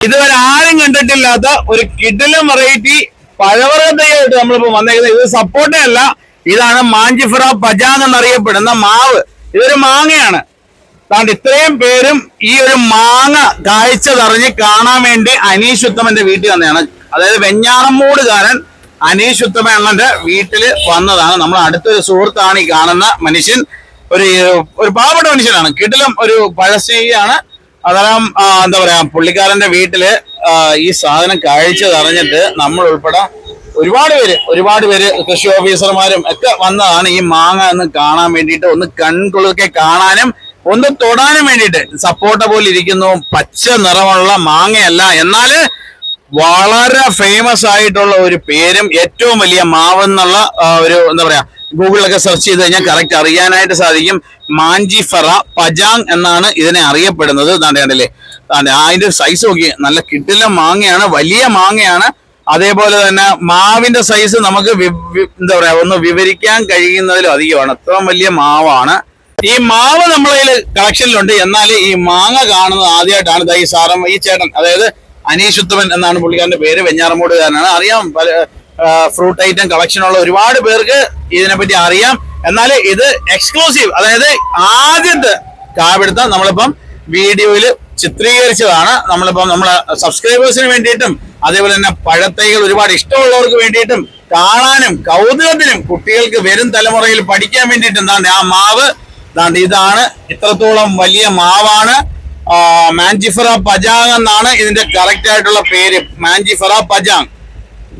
ഇതുവരെ ആരും കണ്ടിട്ടില്ലാത്ത ഒരു കിടിലം വെറൈറ്റി പഴവർഗത്തയ്യായിട്ട് നമ്മളിപ്പോ വന്നേക്കുന്നത്. ഇത് സപ്പോർട്ടേ അല്ല. ഇതാണ് മാഞ്ചിഫറ പജ എന്നറിയപ്പെടുന്ന മാവ്. ഇതൊരു മാങ്ങയാണ്. അതുകൊണ്ട് ഇത്രയും പേരും ഈ ഒരു മാങ്ങ കാഴ്ച തറിഞ്ഞ് കാണാൻ വേണ്ടി അനീഷ് ഉത്തമന്റെ വീട്ടിൽ വന്നതാണ്. അതായത് വെഞ്ഞാറമ്മൂടുകാരൻ അനീഷ് ഉത്തമ അണ്ണന്റെ വീട്ടിൽ വന്നതാണ്. നമ്മൾ അടുത്തൊരു സുഹൃത്താണ് ഈ കാണുന്ന മനുഷ്യൻ. ഒരു ഒരു പാവപ്പെട്ട മനുഷ്യനാണ്. കിടിലം ഒരു പഴസ്നേഹിയാണ് അതെല്ലാം എന്താ പറയാ പുള്ളിക്കാരന്റെ വീട്ടിൽ ഈ സാധനം കാഴ്ച നിറഞ്ഞിട്ട് നമ്മൾ ഉൾപ്പെടെ ഒരുപാട് പേര് ഒരുപാട് പേര് കൃഷി ഓഫീസർമാരും ഒക്കെ വന്നതാണ് ഈ മാങ്ങ എന്ന് കാണാൻ വേണ്ടിയിട്ട് ഒന്ന് കൺകുളിർക്കെ കാണാനും ഒന്ന് തൊടാനും വേണ്ടിയിട്ട്. സപ്പോർട്ട പോലെ ഇരിക്കുന്നു പച്ച നിറമുള്ള മാങ്ങയല്ല. എന്നാൽ വളരെ ഫേമസ് ആയിട്ടുള്ള ഒരു പേരും ഏറ്റവും വലിയ മാവ് എന്നുള്ള ഒരു എന്താ പറയാ ഗൂഗിളിലൊക്കെ സെർച്ച് ചെയ്ത് കഴിഞ്ഞാൽ കറക്റ്റ് അറിയാനായിട്ട് സാധിക്കും. മാഞ്ചിഫറ പജാങ് എന്നാണ് ഇതിനെ അറിയപ്പെടുന്നത്. താണ്ടെ കണ്ടില്ലേ? താണ്ടെ അതിന്റെ സൈസ് നോക്കി നല്ല കിട്ടില്ല മാങ്ങയാണ് വലിയ മാങ്ങയാണ്. അതേപോലെ തന്നെ മാവിന്റെ സൈസ് നമുക്ക് എന്താ പറയാ ഒന്ന് വിവരിക്കാൻ കഴിയുന്നതിലും അധികമാണ്. അത്രയും വലിയ മാവാണ്. ഈ മാവ് നമ്മളതിൽ കളക്ഷനിലുണ്ട് എന്നാൽ ഈ മാങ്ങ കാണുന്നത് ആദ്യമായിട്ടാണ് ഈ സാറം ഈ ചേട്ടൻ അതായത് അനീഷ് എന്നാണ് പുള്ളിക്കാരന്റെ പേര്. വെഞ്ഞാറമൂടുകാരനാണ് അറിയാം പല ഫ്രൂട്ട് ഐറ്റം കളക്ഷൻ ഉള്ള ഒരുപാട് പേർക്ക് ഇതിനെപ്പറ്റി അറിയാം. എന്നാൽ ഇത് എക്സ്ക്ലൂസീവ് അതായത് ആദ്യത്തെ കാവെടുത്ത നമ്മളിപ്പം വീഡിയോയിൽ ചിത്രീകരിച്ചതാണ്. നമ്മളിപ്പം നമ്മളെ സബ്സ്ക്രൈബേഴ്സിന് വേണ്ടിയിട്ടും അതേപോലെ തന്നെ പഴത്തൈകൾ ഒരുപാട് ഇഷ്ടമുള്ളവർക്ക് വേണ്ടിയിട്ടും കാണാനും കൗതുകത്തിനും കുട്ടികൾക്ക് വരും തലമുറയിൽ പഠിക്കാൻ വേണ്ടിയിട്ടും എന്താണ് ആ മാവ്. ഇതാണ് ഇതാണ് ഇത്രത്തോളം വലിയ മാവാണ്. മാഞ്ചിഫറ പജാങ് എന്നാണ് ഇതിന്റെ കറക്റ്റ് ആയിട്ടുള്ള പേര്. Mangifera pajang.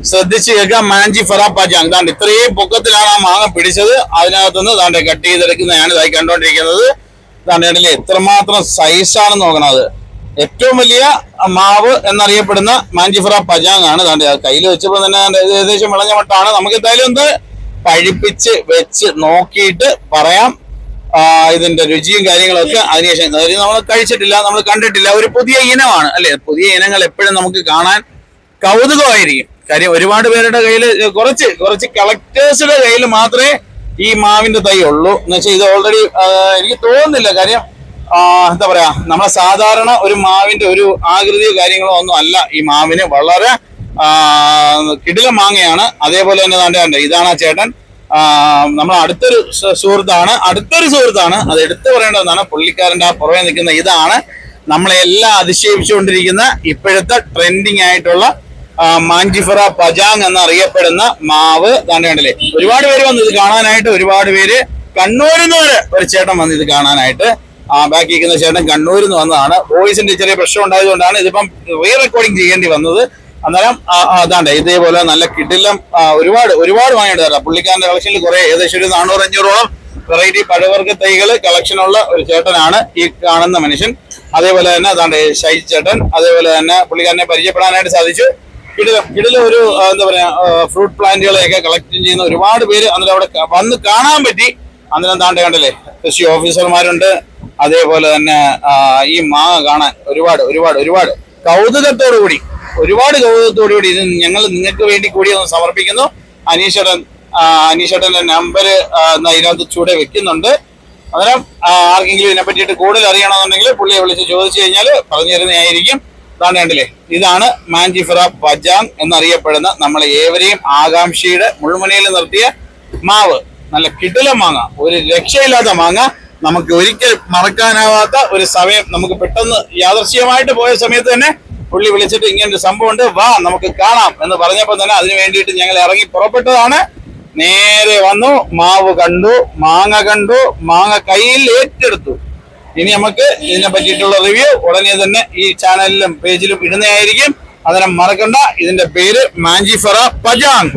ശ്രദ്ധിച്ച് കേൾക്കുക മാഞ്ചിഫറ പജാങ്. ദാണ്ട് ഇത്രയും പൊക്കത്തിലാണ് ആ മാങ്ങ പിടിച്ചത്. അതിനകത്തുനിന്ന് ദാണ്ട് കട്ട് ചെയ്തെടുക്കുന്നതാണ് ഇതായി കണ്ടുകൊണ്ടിരിക്കുന്നത് ദാണ്ട് എത്രമാത്രം സൈസാണ് നോക്കണത്. ഏറ്റവും വലിയ മാവ് എന്നറിയപ്പെടുന്ന മാഞ്ചിഫറ പജാങ് ആണ്. ദാണ്ട് കയ്യിൽ വെച്ചപ്പോൾ തന്നെ ഏകദേശം വിളഞ്ഞ മട്ടാണ്. നമുക്ക് എന്തായാലും ഒന്ന് പഴിപ്പിച്ച് വെച്ച് നോക്കിയിട്ട് പറയാം. ഇതിന്റെ രുചിയും കാര്യങ്ങളൊക്കെ അതിനുശേഷം അതായത് നമ്മൾ കഴിച്ചിട്ടില്ല നമ്മൾ കണ്ടിട്ടില്ല. ഒരു പുതിയ ഇനമാണ് അല്ലെ? പുതിയ ഇനങ്ങൾ എപ്പോഴും നമുക്ക് കാണാൻ കൗതുകമായിരിക്കും. കാര്യം ഒരുപാട് പേരുടെ കയ്യിൽ കുറച്ച് കുറച്ച് കളക്ടേഴ്സിന്റെ കയ്യിൽ മാത്രമേ ഈ മാവിന്റെ തൈ ഉള്ളൂ. എന്ന് വെച്ചാൽ ഇത് ഓൾറെഡി എനിക്ക് തോന്നുന്നില്ല. കാര്യം എന്താ പറയാ നമ്മളെ സാധാരണ ഒരു മാവിന്റെ ഒരു ആകൃതിയോ കാര്യങ്ങളോ ഒന്നും അല്ല. ഈ മാവിന് വളരെ കിടില മാങ്ങയാണ്. അതേപോലെ തന്നെ താണ്ടെ ഇതാണ് ആ ചേട്ടൻ. ആ, നമ്മളെ അടുത്തൊരു സുഹൃത്താണ്. അടുത്തൊരു സുഹൃത്താണ്. അത് എടുത്തു പറയേണ്ട ഒന്നാണ്. പുള്ളിക്കാരന്റെ ആ പുറമെ നിൽക്കുന്ന ഇതാണ് നമ്മളെ എല്ലാം അതിശയിപ്പിച്ചുകൊണ്ടിരിക്കുന്ന ഇപ്പോഴത്തെ ട്രെൻഡിങ് ആയിട്ടുള്ള മാഞ്ചിഫറ പജാങ് എന്നറിയപ്പെടുന്ന മാവ്. താണ്ടെ ഒരുപാട് പേര് വന്നു ഇത് കാണാനായിട്ട്. ഒരുപാട് പേര് കണ്ണൂരിൽ നിന്ന് വരെ ഒരു ചേട്ടൻ വന്ന് ഇത് കാണാനായിട്ട്. ആ ബാക്കി ഇരിക്കുന്ന ചേട്ടൻ കണ്ണൂരിൽ നിന്ന് വന്നതാണ്. വോയിസിന്റെ ചെറിയ പ്രശ്നം ഉണ്ടായതുകൊണ്ടാണ് ഇതിപ്പം റീ റെക്കോർഡിങ് ചെയ്യേണ്ടി വന്നത്. അന്നേരം അതാണ്ട് ഇതേപോലെ നല്ല കിടിലം ഒരുപാട് ഒരുപാട് വാങ്ങിയിട്ട് തരാം പുള്ളിക്കാരന്റെ കളക്ഷനിൽ കുറെ ഏകദേശം ഒരു നാനൂറ് അഞ്ഞൂറോളം വെറൈറ്റി പഴവർഗ തൈകൾ കളക്ഷനുള്ള ഒരു ചേട്ടനാണ് ഈ കാണുന്ന മനുഷ്യൻ. അതേപോലെ തന്നെ അതാണ്ട് ഷൈജ് ചേട്ടൻ അതേപോലെ തന്നെ പുള്ളിക്കാരനെ പരിചയപ്പെടാനായിട്ട് സാധിച്ചു. കിടിലം കിടിലം ഒരു എന്താ പറയാ ഫ്രൂട്ട് പ്ലാന്റുകളെയൊക്കെ കളക്ട് ചെയ്യുന്ന ഒരുപാട് പേര് അന്നേരം അവിടെ വന്ന് കാണാൻ പറ്റി. അന്നേരം താണ്ടേ കണ്ടല്ലേ കൃഷി ഓഫീസർമാരുണ്ട്. അതേപോലെ തന്നെ ഈ മാങ്ങ കാണാൻ ഒരുപാട് ഒരുപാട് ഒരുപാട് കൗതുകത്തോടു കൂടി ഒരുപാട് ഗൗരവത്തോടുകൂടി കൂടി ഇത് ഞങ്ങൾ നിങ്ങൾക്ക് വേണ്ടി കൂടി ഒന്ന് സമർപ്പിക്കുന്നു. അനീഷേട്ടൻ അനീഷേട്ടന്റെ നമ്പർ ഇതിനകത്ത് ചൂടെ വെക്കുന്നുണ്ട്. അന്നേരം ആർക്കെങ്കിലും ഇതിനെ പറ്റിയിട്ട് കൂടുതൽ അറിയണമെന്നുണ്ടെങ്കിൽ പുള്ളിയെ വിളിച്ച് ചോദിച്ചു കഴിഞ്ഞാൽ പറഞ്ഞു തരുന്നതായിരിക്കും ഇതാണ് കണ്ടില്ലേ? ഇതാണ് മാഞ്ചിഫറ പജാങ് എന്നറിയപ്പെടുന്ന നമ്മളെ ഏവരെയും ആകാംക്ഷയുടെ മുൾമുനയിൽ നിർത്തിയ മാവ്. നല്ല കിടില മാങ്ങ. ഒരു രക്ഷയില്ലാത്ത മാങ്ങ. നമുക്ക് ഒരിക്കൽ മറക്കാനാവാത്ത ഒരു സമയം നമുക്ക് പെട്ടെന്ന് യാദർശികമായിട്ട് പോയ സമയത്ത് തന്നെ പുള്ളി വിളിച്ചിട്ട് ഇങ്ങനെ ഒരു സംഭവം ഉണ്ട് വാ നമുക്ക് കാണാം എന്ന് പറഞ്ഞപ്പോൾ തന്നെ അതിനു വേണ്ടിയിട്ട് ഞങ്ങൾ ഇറങ്ങി പുറപ്പെട്ടതാണ്. നേരെ വന്നു മാവ് കണ്ടു മാങ്ങ കണ്ടു മാങ്ങ കയ്യിൽ ഏറ്റെടുത്തു. ഇനി നമുക്ക് ഇതിനെ പറ്റിയിട്ടുള്ള റിവ്യൂ ഉടനെ തന്നെ ഈ ചാനലിലും പേജിലും ഇടുന്നതായിരിക്കും. അതിനെ മറക്കണ്ട. ഇതിന്റെ പേര് മാഞ്ചിഫറ പജാങ്.